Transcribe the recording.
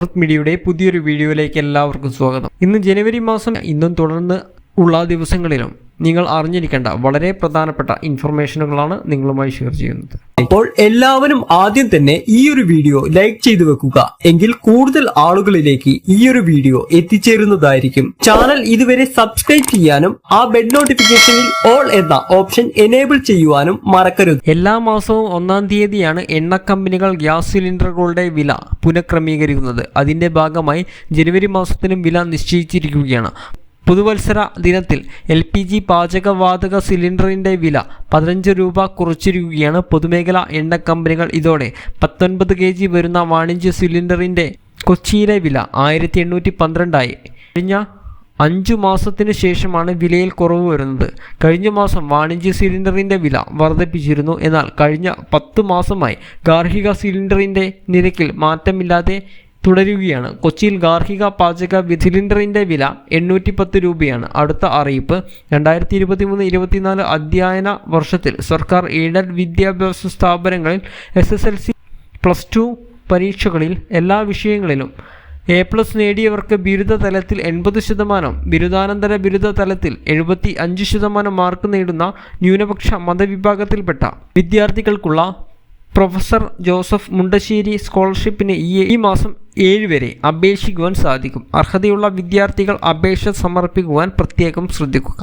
മീഡിയയുടെ പുതിയൊരു വീഡിയോയിലേക്ക് എല്ലാവർക്കും സ്വാഗതം. ഇന്ന് ജനുവരി മാസം ഇന്നും തുടർന്ന് ഉള്ള ദിവസങ്ങളിലും നിങ്ങൾ അറിഞ്ഞിരിക്കേണ്ട വളരെ പ്രധാനപ്പെട്ട ഇൻഫർമേഷനുകളാണ് നിങ്ങളുമായി ഷെയർ ചെയ്യുന്നത്. അപ്പോൾ എല്ലാവരും ആദ്യം തന്നെ ഈ ഒരു വീഡിയോ ലൈക്ക് ചെയ്തു വെക്കുക. എങ്കിൽ കൂടുതൽ ആളുകളിലേക്ക് ഈ ഒരു വീഡിയോ എത്തിച്ചേരുന്നതായിരിക്കും. ചാനൽ ഇതുവരെ സബ്സ്ക്രൈബ് ചെയ്യാനും ആ ബെഡ് നോട്ടിഫിക്കേഷനിൽ ഓൾ എന്ന ഓപ്ഷൻ എനേബിൾ ചെയ്യുവാനും മറക്കരുത്. എല്ലാ മാസവും ഒന്നാം തീയതിയാണ് എണ്ണ കമ്പനികൾ ഗ്യാസ് സിലിണ്ടറുകളുടെ വില പുനഃക്രമീകരിക്കുന്നത്. അതിന്റെ ഭാഗമായി ജനുവരി മാസത്തിനും വില നിശ്ചയിച്ചിരിക്കുകയാണ്. പുതുവത്സര ദിനത്തിൽ എൽ പി ജി പാചകവാതക സിലിണ്ടറിന്റെ വില പതിനഞ്ച് രൂപ കുറച്ചിരിക്കുകയാണ്. പൊതുമേഖലാ എണ്ണ കമ്പനികൾ ഇതോടെ പത്തൊൻപത് കെ ജി വരുന്ന വാണിജ്യ സിലിണ്ടറിന്റെ കൊച്ചിയിലെ വില ആയിരത്തി എണ്ണൂറ്റി പന്ത്രണ്ടായി കഴിഞ്ഞ അഞ്ചു മാസത്തിന് ശേഷമാണ് വിലയിൽ കുറവ് വരുന്നത്. കഴിഞ്ഞ മാസം വാണിജ്യ സിലിണ്ടറിന്റെ വില വർദ്ധിപ്പിച്ചിരുന്നു. എന്നാൽ കഴിഞ്ഞ പത്ത് മാസമായി ഗാർഹിക സിലിണ്ടറിന്റെ നിരക്കിൽ മാറ്റമില്ലാതെ തുടരുകയാണ്. കൊച്ചിയിൽ ഗാർഹിക പാചക വിധിലിൻഡറിന്റെ വില എണ്ണൂറ്റി പത്ത് രൂപയാണ്. അടുത്ത അറിയിപ്പ് രണ്ടായിരത്തി ഇരുപത്തി മൂന്ന് ഇരുപത്തിനാല് അധ്യയന വർഷത്തിൽ സർക്കാർ എയ്ഡഡ് വിദ്യാഭ്യാസ സ്ഥാപനങ്ങളിൽ S S L C plus two പരീക്ഷകളിൽ എല്ലാ വിഷയങ്ങളിലും എ പ്ലസ് നേടിയവർക്ക് ബിരുദ തലത്തിൽ എൺപത് ശതമാനം ബിരുദാനന്തര ബിരുദ തലത്തിൽ എഴുപത്തി അഞ്ച് ശതമാനം മാർക്ക് നേടുന്ന ന്യൂനപക്ഷ മതവിഭാഗത്തിൽപ്പെട്ട വിദ്യാർത്ഥികൾക്കുള്ള പ്രൊഫസർ ജോസഫ് മുണ്ടശ്ശേരി സ്കോളർഷിപ്പിന് ഈ മാസം ഏഴ് വരെ അപേക്ഷിക്കുവാൻ സാധിക്കും. അർഹതയുള്ള വിദ്യാർത്ഥികൾ അപേക്ഷ സമർപ്പിക്കുവാൻ പ്രത്യേകം ശ്രദ്ധിക്കുക.